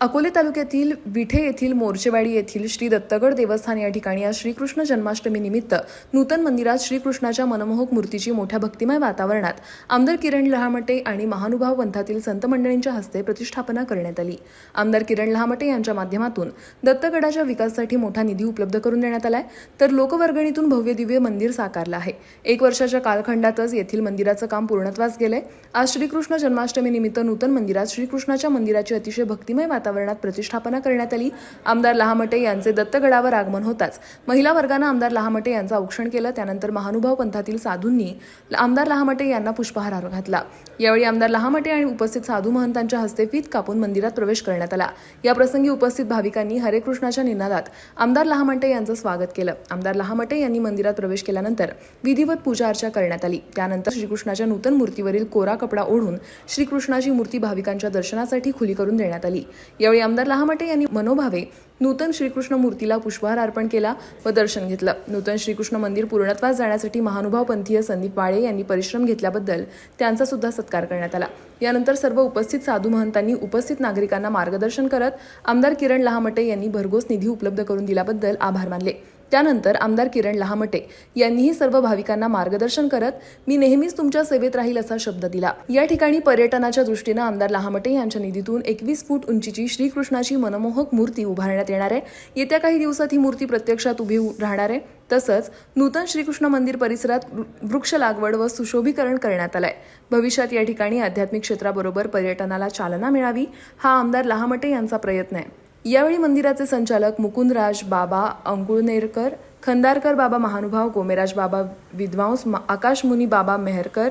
अकोले तालुक्यातील विठे येथील मोर्चेवाडी येथील श्री दत्तगड देवस्थान या ठिकाणी आज श्रीकृष्ण जन्माष्टमी निमित्त नूतन मंदिरात श्रीकृष्णाच्या मनमोहक मूर्तीची मोठ्या भक्तिमय वातावरणात आमदार किरण लहामटे आणि महानुभाव पंथातील संत मंडळींच्या हस्ते प्रतिष्ठापना करण्यात आली. आमदार किरण लहामटे यांच्या माध्यमातून दत्तगडाच्या विकासासाठी मोठा निधी उपलब्ध करून देण्यात आलाय. तर लोकवर्गणीतून भव्य दिव्य मंदिर साकारलं आहे. एक वर्षाच्या कालखंडातच येथील मंदिराचं काम पूर्णत्वास गेलंय. आज श्रीकृष्ण जन्माष्टमी निमित्त नूतन मंदिरात श्रीकृष्णाच्या मंदिराची अतिशय भक्तिमय वातावरणात प्रतिष्ठापना करण्यात आली. आमदार लहामटे यांचे दत्तगडावर आगमन होताच. महिला वर्गानं आमदार लहामटे यांचं औक्षण केलं. त्यानंतर महानुभाव पंथातील साधूंनी आमदार लहामटे यांना पुष्पहार घातला. यावेळी आमदार लहामटे आणि उपस्थित साधू महंतांच्या हस्ते फीत कापून मंदिरात प्रवेश करण्यात आला. याप्रसंगी उपस्थित भाविकांनी हरे कृष्णाच्या निनादात आमदार लहामटे यांचं स्वागत केलं. आमदार लहामटे यांनी मंदिरात प्रवेश केल्यानंतर विधिवत पूजा अर्चा करण्यात आली. त्यानंतर श्रीकृष्णाच्या नूतन मूर्तीवरील कोरा कपडा ओढून श्रीकृष्णाची मूर्ती भाविकांच्या दर्शनासाठी खुली करून देण्यात आली. यावेळी आमदार लहामटे यांनी मनोभावे नूतन श्रीकृष्ण मूर्तीला पुष्पहार अर्पण केला व दर्शन घेतलं. नूतन श्रीकृष्ण मंदिर पूर्णत्वास जाण्यासाठी महानुभाव पंथीय संदीप वाळे यांनी परिश्रम घेतल्याबद्दल त्यांचा सुद्धा सत्कार करण्यात आला. यानंतर सर्व उपस्थित साधू महंतांनी उपस्थित नागरिकांना मार्गदर्शन करत आमदार किरण लहामटे यांनी भरघोस निधी उपलब्ध करून दिल्याबद्दल आभार मानले. त्यानंतर आमदार किरण लहामटे यांनीही सर्व भाविकांना मार्गदर्शन करत मी नेहमीच तुमच्या सेवेत राहील असा शब्द दिला या ठिकाणी पर्यटनाच्या दृष्टीनं आमदार लहामटे यांच्या निधीतून एकवीस फूट उंचीची श्रीकृष्णाची मनमोहक मूर्ती उभारण्यात येणार आहे. येत्या काही दिवसात ही मूर्ती प्रत्यक्षात उभी राहणार आहे. तसंच नूतन श्रीकृष्ण मंदिर परिसरात वृ- वृक्ष लागवड व सुशोभीकरण करण्यात आलंय. भविष्यात या ठिकाणी आध्यात्मिक क्षेत्राबरोबर पर्यटनाला चालना मिळावी हा आमदार लहामटे यांचा प्रयत्न आहे. यावेळी मंदिराचे संचालक मुकुंदराज बाबा अंकुळनेरकर खंदारकर बाबा महानुभाव गोमेराज बाबा विद्वांस मा- आकाशमुनी बाबा मेहरकर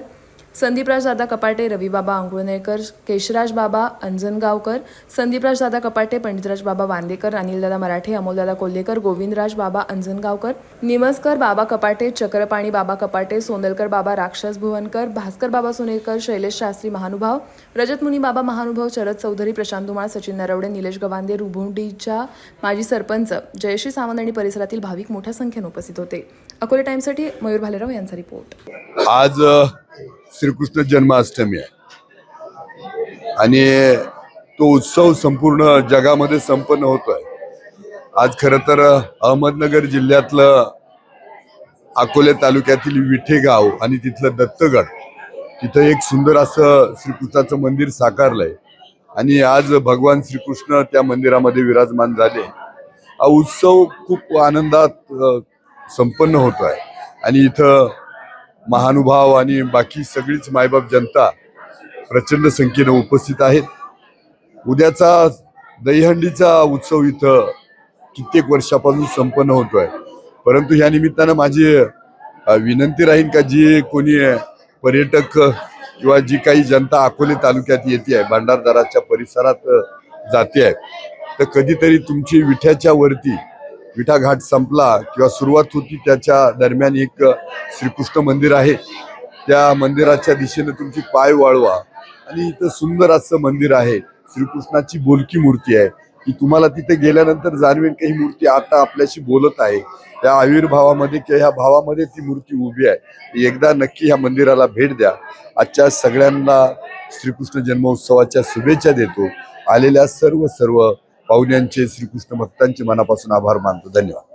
संदीपराज दादा कपाटे रविबाबा अंकुळनेरकर केशराज बाबा अंजनगावकर संदीपराज दादा कपाटे पंडितराज बाबा वांदेकर अनिलदादा मराठे अमोलदादा कोल्हेकर गोविंदराज बाबा अंजनगावकर निमस्कर बाबा कपाटे चक्रपाणी बाबा कपाटे सोनलकर बाबा राक्षस भुवनकर भास्कर बाबा सोनेकर शैलेश शास्त्री महानुभाव रजतमुनी बाबा महानुभाव शरद चौधरी प्रशांत धुमाळ सचिन नरवडे निलेश गवांदे रुभोंडीच्या माजी सरपंच जयश्री सावंत आणि परिसरातील भाविक मोठ्या संख्येने उपस्थित होते. अकोले टाइम्ससाठी मयूर भालेराव यांचा रिपोर्ट आज श्रीकृष्ण जन्माष्टमी आहे. आणि तो उत्सव संपूर्ण जगामध्ये संपन्न होतोय. आज खर तर अहमदनगर जिल्ह्यातलं अकोले तालुक्यातील विठे गाव आणि तिथलं दत्तगड तिथं एक सुंदर असं श्रीकृष्णाचं मंदिर साकारलंय. आणि आज भगवान श्रीकृष्ण त्या मंदिरामध्ये विराजमान झाले. हा उत्सव खूप आनंदात संपन्न होतोय. आणि इथं महानुभाव आणि बाकी सगळीच मायबाप जनता प्रचंड संख्येनं उपस्थित आहेत. उद्याचा दहीहंडीचा उत्सव इथं कित्येक वर्षापासून संपन्न होतोय. परंतु या निमित्तानं माझी विनंती राहील का जी कोणी पर्यटक किंवा जी काही जनता अकोले तालुक्यात येते आहे भांडारदाराच्या परिसरात जाते आहे तर कधीतरी तुमची विठ्याच्या वरती विठाघाट संपला किंवा सुरुवात होती त्याच्या दरम्यान एक श्रीकृष्ण मंदिर आहे. त्या मंदिराच्या दिशेने तुमची पाय वाळवा. आणि इथं सुंदर असं मंदिर आहे. श्रीकृष्णाची बोलकी मूर्ती आहे. की तुम्हाला तिथे गेल्यानंतर जाणवेल काही मूर्ती आता आपल्याशी बोलत आहे. त्या आविर्भावामध्ये किंवा ह्या भावामध्ये ती मूर्ती उभी आहे. एकदा नक्की ह्या मंदिराला भेट द्या. आजच्या सगळ्यांना श्रीकृष्ण जन्मोत्सवाच्या शुभेच्छा देतो. आलेल्या सर्व सर्व पाहुण्यांचे श्रीकृष्ण भक्तांचे मनापासून आभार मानतो. धन्यवाद.